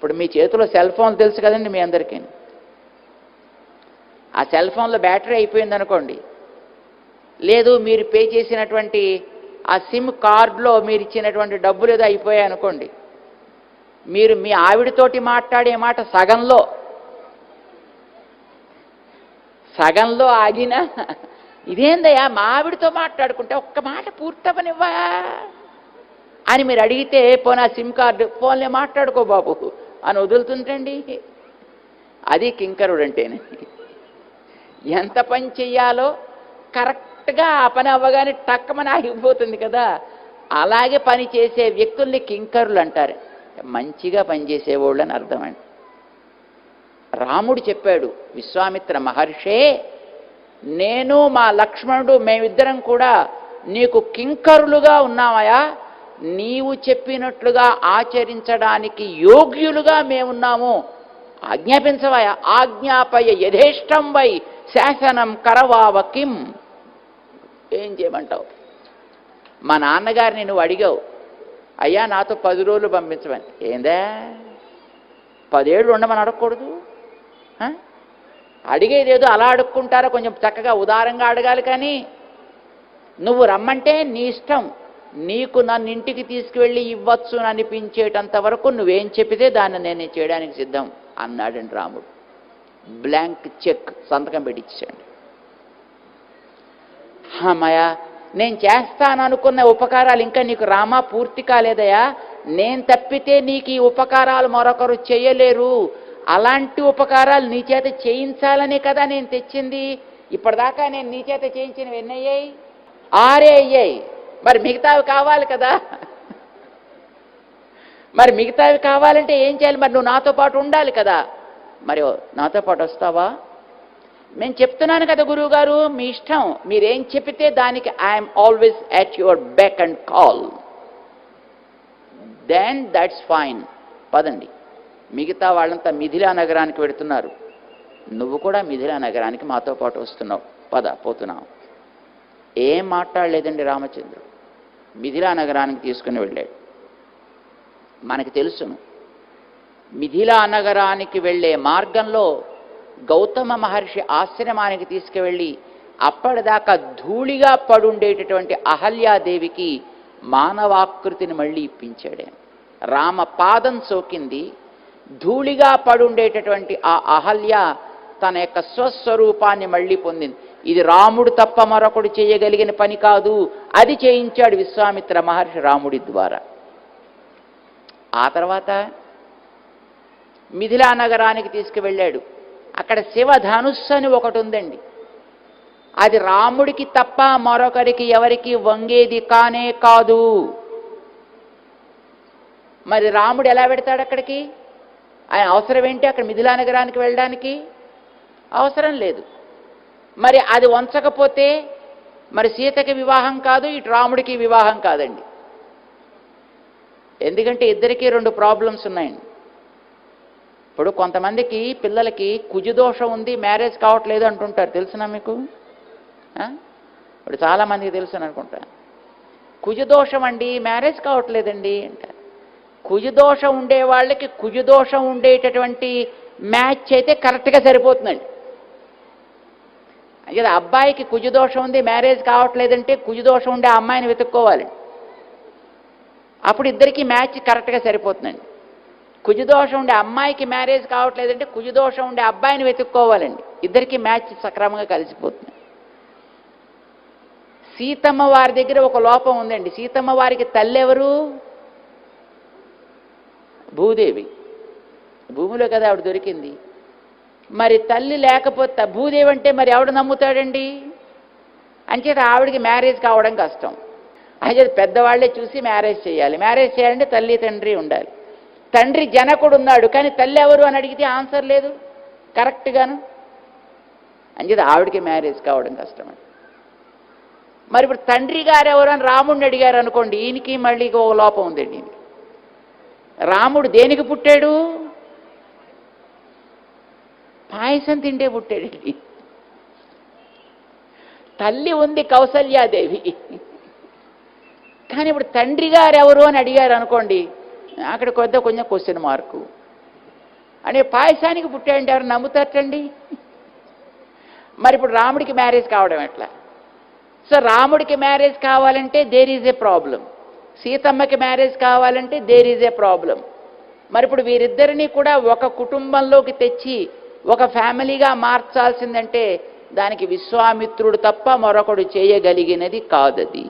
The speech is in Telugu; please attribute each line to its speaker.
Speaker 1: ఇప్పుడు మీ చేతిలో సెల్ ఫోన్ తెలుసు కదండి మీ అందరికీ. ఆ సెల్ ఫోన్లో బ్యాటరీ అయిపోయింది అనుకోండి లేదు మీరు పే చేసినటువంటి ఆ సిమ్ కార్డులో మీరు ఇచ్చినటువంటి డబ్బులు ఏదో అయిపోయాయి అనుకోండి. మీరు మీ ఆవిడతోటి మాట్లాడే మాట సగంలో. సగంలో ఆగినా ఇదేందయ్యా మా ఆవిడతో మాట్లాడుకుంటే ఒక్క మాట పూర్తవనివ్వా అని మీరు అడిగితే పోనా సిమ్ కార్డు ఫోన్లే మాట్లాడుకో బాబు. అని వదులుతుంటండి? అది కింకరుడు అంటేనే ఎంత పని చెయ్యాలో కరెక్ట్గా ఆ పని అవ్వగానే టక్కమని ఆగిపోతుంది కదా. అలాగే పని చేసే వ్యక్తుల్ని కింకరులు అంటారు మంచిగా పనిచేసేవాళ్ళు అని అర్థం అండి. రాముడు చెప్పాడు విశ్వామిత్ర మహర్షే నేను మా లక్ష్మణుడు మేమిద్దరం కూడా నీకు కింకరులుగా ఉన్నామయా? నీవు చెప్పినట్లుగా ఆచరించడానికి యోగ్యులుగా మేమున్నాము. ఆజ్ఞాపించవయ ఆజ్ఞాపయ యథేష్టం వై శాసనం కరవావ కిం. ఏం చేయమంటావు? మా నాన్నగారిని నువ్వు అడిగావు. అయ్యా నాతో పది రోజులు పంపించమని. ఏందే? పదేళ్ళు ఉండమని అడగకూడదు? అడిగేది అడిగేదేదో అలా అడుక్కుంటారా? కొంచెం చక్కగా ఉదారంగా అడగాలి కానీ. నువ్వు రమ్మంటే నీ ఇష్టం. నీకు నన్ను ఇంటికి తీసుకువెళ్ళి ఇవ్వచ్చు అనిపించేటంత వరకు నువ్వేం చెప్పితే దాన్ని నేను చేయడానికి సిద్ధం అన్నాడండి రాముడు. బ్లాంక్ చెక్ సంతకం పెట్టించాడు అమ్మయ్య నేను చేస్తాను అనుకున్న ఉపకారాలు ఇంకా నీకు రామా పూర్తి కాలేదయా? నేను తప్పితే నీకు ఈ ఉపకారాలు మరొకరు చేయలేరు. అలాంటి ఉపకారాలు నీ చేత చేయించాలనే కదా నేను తెచ్చింది. ఇప్పటిదాకా నేను నీ చేత చేయించినవి ఎన్నయ్యాయి? ఆరే అయ్యాయి మరి మిగతావి కావాలి కదా? మరి మిగతావి కావాలంటే ఏం చేయాలి? మరి నువ్వు నాతో పాటు ఉండాలి కదా. మరి నాతో పాటు వస్తావా? నేను చెప్తున్నాను కదా గురువుగారు మీ ఇష్టం. మీరేం చెప్పితే దానికి I'm always at your back and call then that's fine పదండి. మిగతా వాళ్ళంతా మిథిలా నగరానికి వెడుతున్నారు నువ్వు కూడా మిథిలా నగరానికి మాతో పాటు వస్తున్నావు. పద పోతున్నావు ఏం మాట్లాడలేదండి రామచంద్రుడు మిథిలా నగరానికి తీసుకుని వెళ్ళాడు. మనకి తెలుసును. మిథిలా నగరానికి వెళ్ళే మార్గంలో గౌతమ మహర్షి ఆశ్రమానికి తీసుకువెళ్ళి అప్పటిదాకా ధూళిగా పడుండేటటువంటి అహల్యాదేవికి మానవాకృతిని మళ్ళీ ఇప్పించాడు. రామ పాదం సోకింది. ధూళిగా పడుండేటటువంటి ఆ అహల్య తన యొక్క స్వస్వరూపాన్ని మళ్ళీ పొందింది. ఇది రాముడు తప్ప మరొకడు చేయగలిగిన పని కాదు. అది చేయించాడు విశ్వామిత్ర మహర్షి రాముడి ద్వారా. ఆ తర్వాత మిథిలా నగరానికి తీసుకువెళ్ళాడు. అక్కడ శివధనుస్సు అని ఒకటి ఉందండి. అది రాముడికి తప్ప మరొకరికి ఎవరికి వంగేది కానే కాదు. మరి రాముడు ఎలా పెడతాడు అక్కడికి? ఆయన అవసరం ఏంటి? అక్కడ మిథిలా నగరానికి వెళ్ళడానికి? అవసరం లేదు. మరి అది వంచకపోతే మరి సీతకి వివాహం కాదు ఇటు రాముడికి వివాహం కాదండి. ఎందుకంటే ఇద్దరికీ రెండు ప్రాబ్లమ్స్ ఉన్నాయండి. ఇప్పుడు కొంతమందికి పిల్లలకి కుజుదోషం ఉంది మ్యారేజ్ కావట్లేదు అంటుంటారు. తెలుసునా మీకు? ఇప్పుడు చాలామందికి తెలుసు అనుకుంటా. కుజుదోషం అండి మ్యారేజ్ కావట్లేదండి అంటారు. కుజుదోషం ఉండే వాళ్ళకి కుజుదోషం ఉండేటటువంటి మ్యాచ్ అయితే కరెక్ట్గా సరిపోతుందండి. కదా అబ్బాయికి కుజుదోషం ఉంది మ్యారేజ్ కావట్లేదంటే కుజుదోషం ఉండే అమ్మాయిని వెతుక్కోవాలి. అప్పుడు ఇద్దరికి మ్యాచ్ కరెక్ట్గా సరిపోతుందండి. కుజుదోషం ఉండే అమ్మాయికి మ్యారేజ్ కావట్లేదంటే కుజుదోషం ఉండే అబ్బాయిని వెతుక్కోవాలండి. ఇద్దరికి మ్యాచ్ సక్రమంగా కలిసిపోతుంది. సీతమ్మ వారి దగ్గర ఒక లోపం ఉందండి. సీతమ్మ వారికి తల్లి ఎవరు? భూదేవి. భూమిలో కదా ఆవిడ దొరికింది. మరి తల్లి లేకపోతే భూదేవి అంటే మరి ఎవడు నమ్ముతాడండి? అంచేత ఆవిడకి మ్యారేజ్ కావడం కష్టం. అంచేత పెద్దవాళ్ళే చూసి మ్యారేజ్ చేయాలి. మ్యారేజ్ చేయాలంటే తల్లి తండ్రి ఉండాలి. తండ్రి జనకుడు ఉన్నాడు కానీ తల్లి ఎవరు అని అడిగితే ఆన్సర్ లేదు. కరెక్ట్గాను అంచేత ఆవిడకి మ్యారేజ్ కావడం కష్టం మరి ఇప్పుడు తండ్రి గారు ఎవరు అని రాముడిని అడిగారు అనుకోండి ఈయనకి మళ్ళీ ఓ లోపం ఉందండి. రాముడు దేనికి పుట్టాడు? పాయసం తింటే పుట్టాడండి తల్లి ఉంది కౌసల్యాదేవి. కానీ ఇప్పుడు తండ్రి గారు ఎవరు అని అడిగారు అనుకోండి అక్కడ కొద్ది కొంచెం క్వశ్చన్ మార్కు అనే పాయసానికి పుట్టాయంటే ఎవరు నమ్ముతారటండి? మరి ఇప్పుడు రాముడికి మ్యారేజ్ కావడం ఎట్లా? సో రాముడికి మ్యారేజ్ కావాలంటే దేర్ ఈజ్ ఏ ప్రాబ్లం సీతమ్మకి మ్యారేజ్ కావాలంటే దేర్ ఈజ్ ఏ ప్రాబ్లం మరి ఇప్పుడు వీరిద్దరిని కూడా ఒక కుటుంబంలోకి తెచ్చి ఒక ఫ్యామిలీగా మార్చాల్సిందంటే దానికి విశ్వామిత్రుడు తప్ప మరొకడు చేయగలిగినది కాదది.